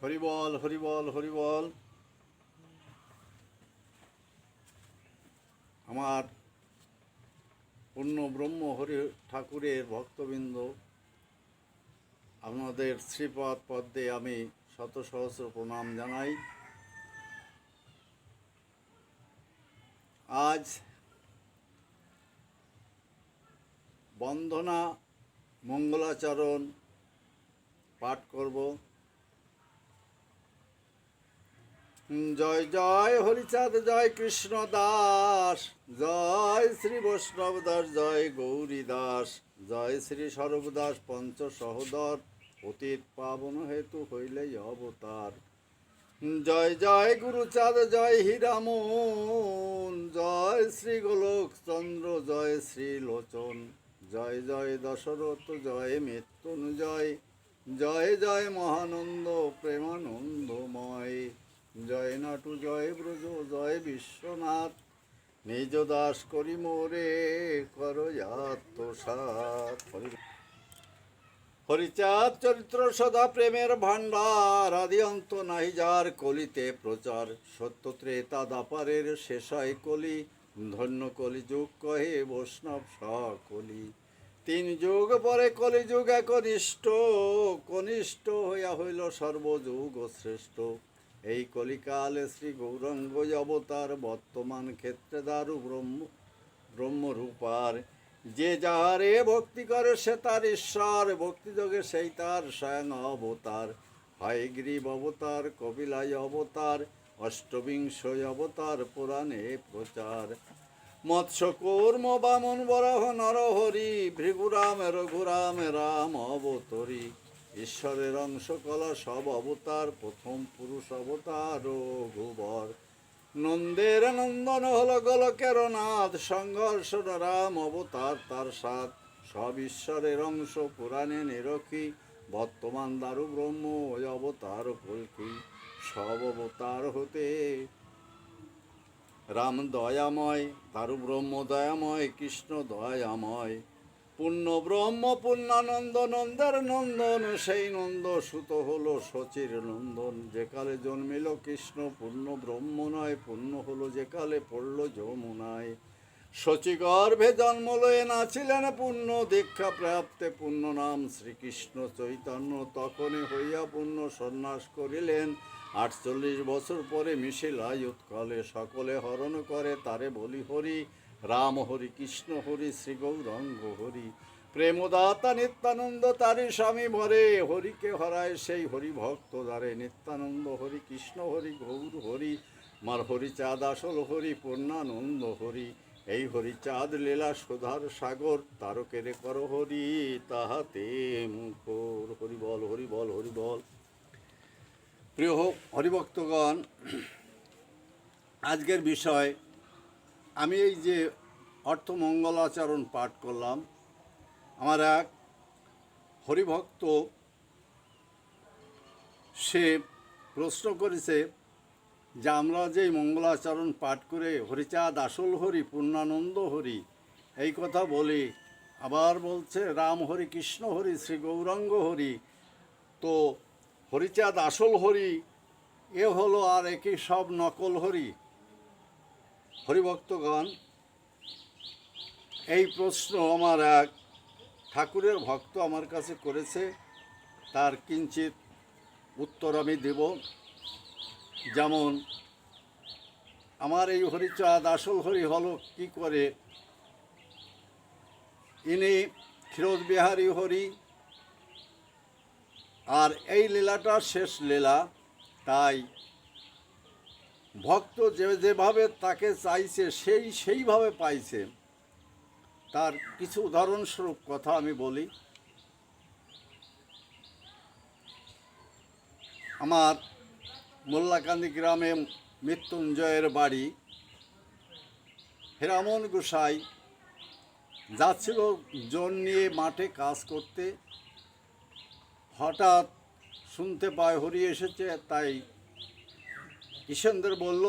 হরিবল হরিবল হরিবল আমার পূর্ণ ব্রহ্ম হরি ঠাকুরের ভক্তবৃন্দ, আপনাদের শ্রীপদ পদ্মে আমি শত সহস্র প্রণাম জানাই। আজ বন্দনা, মঙ্গলাচরণ পাঠ করব। জয় জয় হরিচাঁদ, জয় কৃষ্ণ দাস, জয় শ্রী বৈষ্ণব দাস, জয় গৌরী দাস, জয় শ্রী স্বরূপ দাস, পঞ্চ সহদর, অতীত পাবন হেতু হইলেই অবতার। জয় জয় গুরুচাঁদ, জয় হীরামন, জয় শ্রী গোলক চন্দ্র, জয় শ্রী লোচন, জয় জয় দশরথ, জয় মৃত্যুঞ্জয়, জয় জয় মহানন্দ, প্রেমানন্দময়। জয় নাটু, জয় ব্রজ, জয় বিশ্বনাথ। নিজ দাস করি মোরে, কর হরিচাঁদ চরিত্র সদা প্রেমের ভাণ্ডার। আদি অন্ত নাহি যার কলিতে প্রচার। সত্য ত্রেতা দাপারের শেষ হয় কলি। ধন্য কলি যুগ কহে বৈষ্ণব সকলি। তিন যুগ পরে কলিযুগ একনিষ্ঠ। কনিষ্ঠ হইয়া হইল সর্বযুগ শ্রেষ্ঠ। এই কলিকালে শ্রী গৌরঙ্গ অবতার বর্তমান ক্ষেত্রে দারু ব্রহ্ম, ব্রহ্মরূপার। যে যাহারে ভক্তি করে সে তার ঈশ্বর ভক্তিযোগে সেই তার স্বয়ং অবতার। হয় গ্রীব অবতার, কপিলাই অবতার অষ্টবিংশ অবতার, পুরাণে প্রচার। মৎস্য কূর্ম বামন বরাহ নরহরি, ভৃগুরাম, রঘুরাম, রাম অবতরী। ঈশ্বরের অংশ কলা সব অবতার, প্রথম পুরুষ অবতার রঘুবর নন্দের নন্দন হল গোলকের নাথ সংঘর্ষ রাম অবতার তার সাথ সব ঈশ্বরের অংশ পুরাণে নিরখী, বর্তমান দারু ব্রহ্ম অবতার কল্কি। সব অবতার হতে রাম দয়াময়, দারু ব্রহ্ম দয়াময়, কৃষ্ণ দয়াময়। পূর্ণ ব্রহ্ম, পূর্ণানন্দ, নন্দের নন্দন, সেই নন্দ সুত হলো শচীর নন্দন। যেকালে জন্মিল কৃষ্ণ, পূর্ণ ব্রহ্ম নয়, পূর্ণ হলো যেকালে পড়ল যমুনায়। শচী গর্ভে জন্ম লয়ে নাছিলেন পূর্ণ, দীক্ষা প্রাপ্তে পূর্ণ নাম শ্রীকৃষ্ণ চৈতন্য। তখনই হইয়া পূর্ণ সন্ন্যাস করিলেন। আটচল্লিশ বছর পরে মিশিলাই উৎকলে সকলে হরণ করে, তারে বলি হরি রাম হরি, কৃষ্ণ হরি, শ্রী গৌরঙ্গ হরি। প্রেমদাতা নিত্যানন্দ তারি স্বামী ভরে হরিকে হরায় সেই হরি ভক্ত দ্বারে। নিত্যানন্দ হরি, কৃষ্ণ হরি, গৌর হরি। মার হরি চাঁদ আসল হরি, পূর্ণানন্দ হরি। এই হরি চাঁদ লীলা সুধার সাগর, তারকেরে কর হরি, তাহাতে মুখর। হরি বল হরি বল হরি বল। প্রিয় হরিভক্তগণ, আজকের বিষয় আমি এই যে অর্থমঙ্গলাচরণ পাঠ করলাম, আমার এক হরিভক্ত সে প্রশ্ন করেছে যে আমরা যে মঙ্গলাচরণ পাঠ করে হরিচাঁদ আসল হরি, পূর্ণানন্দ হরি, এই কথা বলি, আবার বলছে রাম হরি, কৃষ্ণ হরি, শ্রী গৌরাঙ্গ হরি, তো হরিচাঁদ আসল হরি, এ হলো আর একই সব নকল হরি। হরিভক্তগণ, এই প্রশ্ন আমার এক ঠাকুরের ভক্ত আমার কাছে করেছে। তার কিঞ্চিত উত্তর আমি দেব। যেমন, আমার এই হরিচাঁদ আসল হরি হল কি করে? ইনি ক্ষীরোদ বিহারী হরি, আর এই লীলাটা শেষ লীলা, তাই ভক্ত যে যেভাবে তাকে চাইছে, সেই সেইভাবে পাইছে। তার কিছু উদাহরণস্বরূপ কথা আমি বলি। আমার মোল্লাকান্দি গ্রামে মৃত্যুঞ্জয়ের বাড়ি। হেরামন গোসাই যাচ্ছিল জন নিয়ে মাঠে কাজ করতে। হঠাৎ শুনতে পায় হরি এসেছে, তাই কিষেন্দ্র বলল,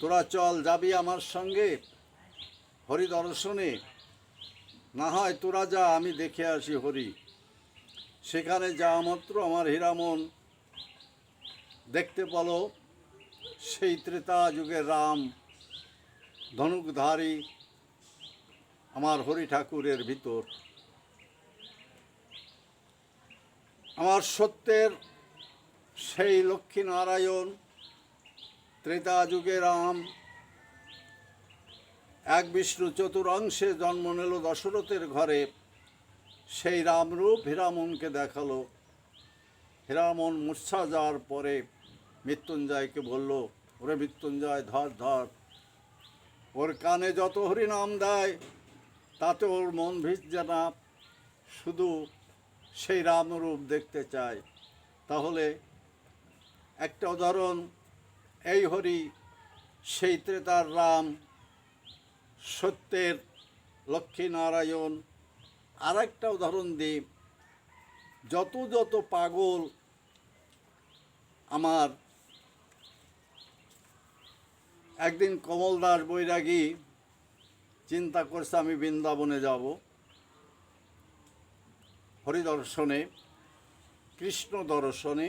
তোরা চল যাবি আমার সঙ্গে। হরি দর্শনে। না হয় তোরা যা, আমি দেখে আসি হরি। সেখানে যাওয়া মাত্র আমার হীরামন দেখতে পেল, সেই ত্রেতা যুগের রাম, ধনুকধারী আমার হরি ঠাকুরের ভিতর। আমার সত্যের সেই লক্ষ্মী নারায়ণ ত্রেতা যুগে রাম। এক বিষ্ণু চতুরাংশে জন্ম নিল দশরথের ঘরে। সেই রামরূপ হীরামনকে দেখাল। হীরামন মূর্ছা যাওয়ার পরে মৃত্যুঞ্জয়কে বলল, ওরে মৃত্যুঞ্জয়, ধর ধর। ওর কানে যত হরিনাম দেয়, তাতে ওর মন ভিজছে না। শুধু সেই রামরূপ দেখতে চায়। তাহলে একটা উদাহরণ এই হরি, সেই ত্রেতার রাম, সত্যের লক্ষ্মী নারায়ণ আর একটা উদাহরণ দিই, যত যত পাগল আমার একদিন কমলদাস বৈরাগী চিন্তা করছে, আমি বৃন্দাবনে যাব হরিদর্শনে কৃষ্ণ দর্শনে।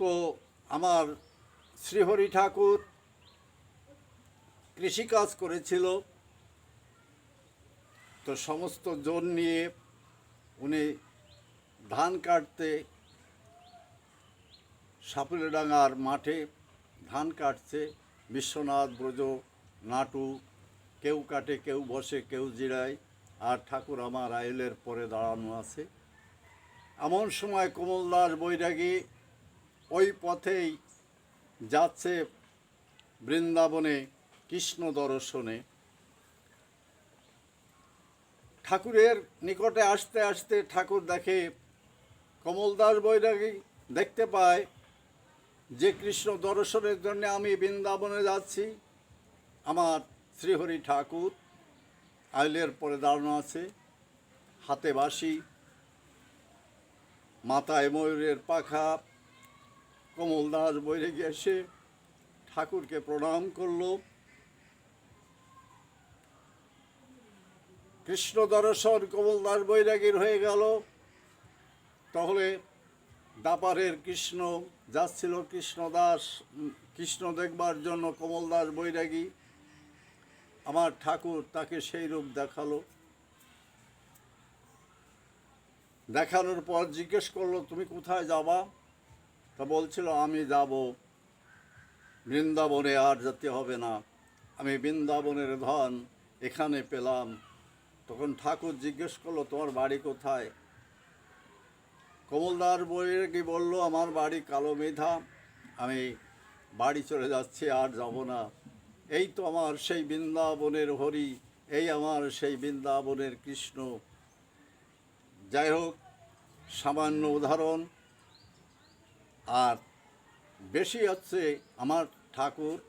তো আমার শ্রীহরি ঠাকুর কৃষিকাজ করেছিল। তো সমস্ত জোর নিয়ে উনি ধান কাটতে সাপুলেডাঙ্গার মাঠে ধান কাটছে। বিশ্বনাথ, ব্রজ, নাটু, কেউ কাটে, কেউ বসে, কেউ জিরায়। আর ঠাকুর আমার আইলের পরে দাঁড়ানো আছে। এমন সময় কমলদাস বৈরাগী ওই পথেই যাচ্ছে বৃন্দাবনে কৃষ্ণ দর্শনে। ঠাকুরের নিকটে আসতে আসতে ঠাকুর দেখে কমলদাস বৈরাগী দেখতে পায় যে কৃষ্ণ দর্শনের জন্য আমি বৃন্দাবনে যাচ্ছি। আমার শ্রীহরি ঠাকুর, আইলের পরে দাঁড়ানো আছে, হাতে বাঁশি, মাথায় ময়ূরের পাখা কমলদাস বৈরাগী এসে ঠাকুরকে প্রণাম করল। কৃষ্ণ দর্শন কমলদাস বৈরাগীর হয়ে গেল। তাহলে দাপারের কৃষ্ণ যাচ্ছিল কৃষ্ণদাস উম, কৃষ্ণ দেখবার জন্য কমলদাস বৈরাগী আমার ঠাকুর তাকে সেই রূপ দেখাল। দেখানোর পর জিজ্ঞেস করল তুমি কোথায় যাবা? তা বলছিল, আমি যাব। বৃন্দাবনে আর যেতে হবে না। আমি বৃন্দাবনের ধন এখানে পেলাম। তখন ঠাকুর জিজ্ঞেস করল, তোমার বাড়ি কোথায়? কমলদার বইয়ের কি বলল, আমার বাড়ি কালো মেধা আমি বাড়ি চলে যাচ্ছি, আর যাব না। এই তো আমার সেই বৃন্দাবনের হরি, এই আমার সেই বৃন্দাবনের কৃষ্ণ। যাই হোক, সামান্য উদাহরণ। আর বেশি হচ্ছে আমার ঠাকুর।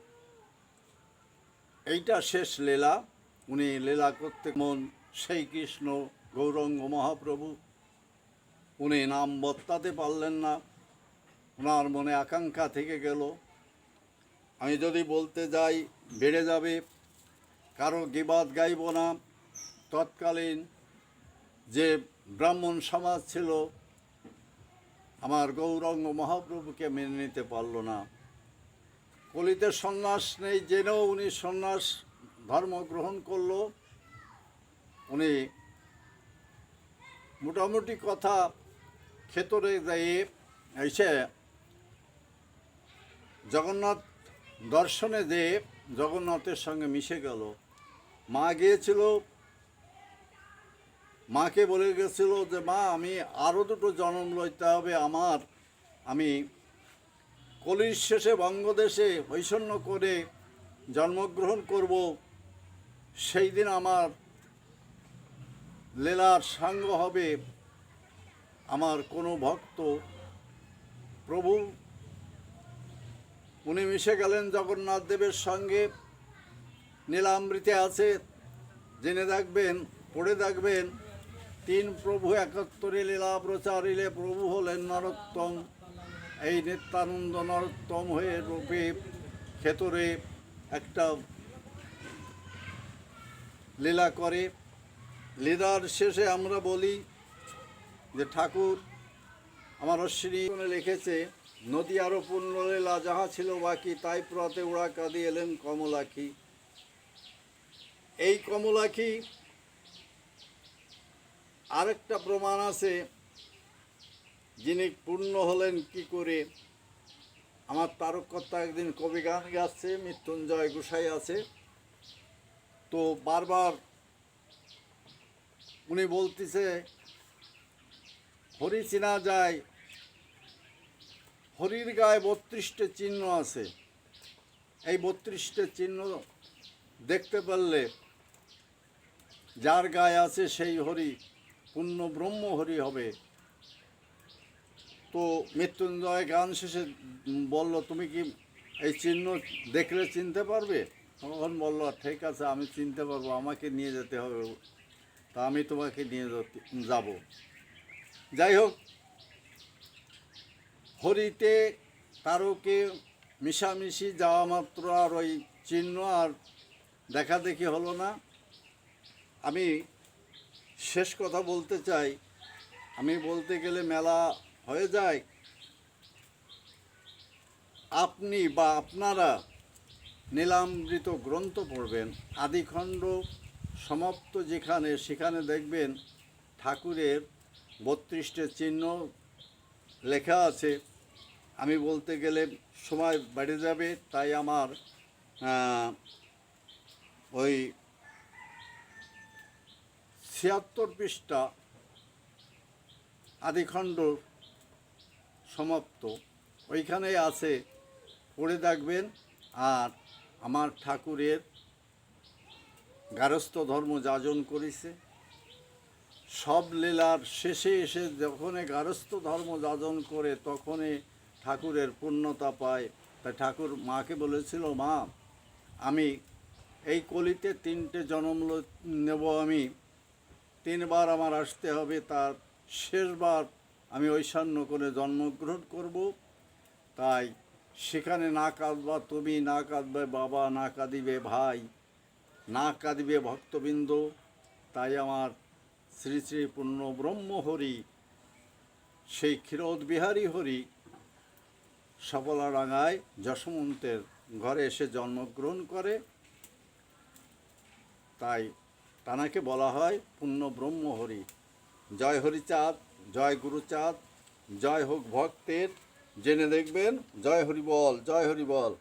এইটা শেষ লীলা। উনি লীলা করতে মন সেই কৃষ্ণ গৌরঙ্গ মহাপ্রভু। উনি নাম বত্তাতে পারলেন না। ওনার মনে আকাঙ্ক্ষা থেকে গেল। আমি যদি বলতে যাই, বেড়ে যাবে। কারও গিবাদ গাইব না। তৎকালীন যে ব্রাহ্মণ সমাজ ছিল আমার গৌরঙ্গ মহাপ্রভুকে মেনে নিতে পারল না। কলিতে সন্ন্যাস নেই জেনেও উনি সন্ন্যাস ধর্ম গ্রহণ করল। উনি মোটামুটি কথা ক্ষেতরে যেয়ে এসে জগন্নাথ দর্শনে যেয়ে জগন্নাথের সঙ্গে মিশে গেল। মা গিয়েছিল মাকে বলে গেছিল যে, মা, আমি আরও দুটো জন্ম লইতে হবে আমার। আমি কলির শেষে বঙ্গদেশে হৈষণ্য করে জন্মগ্রহণ করব। সেই দিন আমার লীলার সাঙ্গ হবে। আমার কোনো ভক্ত প্রভু। উনি মিশে গেলেন জগন্নাথ দেবের সঙ্গে। নীলামৃতে আছে। জেনে দেখবেন পড়ে দেখবেন তিন প্রভু একত্তরে লীলা প্রচারিলে প্রভু হলেন নরোত্তম। এই নিত্যানন্দ নরোত্তম হয়ে রূপে ক্ষেতরে একটা লীলা করে। লীলার শেষে আমরা বলি যে ঠাকুর আমার অশ্বিনী লিখেছে নদী আরও পূর্ণ লীলা যাহা ছিল বাকি, তাই প্রতে উড়া কাঁদি এলেন কমলাখি। এই কমলাখি আরেকটা প্রমাণ আছে। যিনি পূর্ণ হলেন কি করে? আমার তারকর্তা একদিন কবি গান গাচ্ছে, মৃত্যুঞ্জয় গোসাই আছে। তো বারবার উনি বলতেছে, হরি চেনা যায়, হরির গায়ে বত্রিশটা চিহ্ন আছে। এই বত্রিশটা চিহ্ন দেখতে পারলে যার গায়ে আছে সেই হরি। পূর্ণ ব্রহ্ম হরি হবে। তো মৃত্যুঞ্জয় গান শেষে বলল, তুমি কি এই চিহ্ন দেখলে চিনতে পারবে? তখন বলল, ঠিক আছে, আমি চিনতে পারব, আমাকে নিয়ে যেতে হবে। তা আমি তোমাকে নিয়ে যাব। যাই হোক, হরিতে তারকে মিশামিশি যাওয়া মাত্র আর ওই চিহ্ন আর দেখা দেখি হলো না। আমি শেষ কথা বলতে চাই। আমি বলতে গেলে মেলা হয়ে যায়। আপনি বা আপনারা নীলামৃত গ্রন্থ পড়বেন, আদিখণ্ড সমাপ্ত যেখানে, সেখানে দেখবেন ঠাকুরের বত্রিশটা চিহ্ন লেখা আছে। আমি বলতে গেলে সময় বেড়ে যাবে, তাই আমার ওই ছিয়াত্তর পৃষ্ঠা আদিখণ্ড সমাপ্ত। ওইখানেই আছে, পড়ে দেখবেন আর আমার ঠাকুরের গারস্থ ধর্ম যাজন করেছে। সব লীলার শেষে এসে যখনই গারস্থ ধর্ম যাজন করে, তখনই ঠাকুরের পূর্ণতা পায়। তাই ঠাকুর মাকে বলেছিল, মা, আমি এই কলিতে তিনটে জন্ম নেব আমি। তিনবার আমার আসতে হবে, তার শেষবার আমি ঐশান্য করে জন্মগ্রহণ করব। তাই সেখানে না কাঁদবা, তুমি না কাঁদবে, বাবা না কাঁদিবে, ভাই না কাঁদিবে ভক্তবৃন্দ। তাই আমার শ্রী শ্রী পূর্ণ ব্রহ্ম হরি, সেই ক্ষীরোদ বিহারী হরি সফলাডাঙ্গায় যশমন্তের ঘরে এসে জন্মগ্রহণ করে। তাই তানাকে বলা হয় পূর্ণ ব্রহ্ম হরি। জয় হরিচাঁদ, জয় গুরুচাঁদ, জয় হোক ভক্তের, জেনে দেখবেন, জয় হরি বল, জয় হরি বল।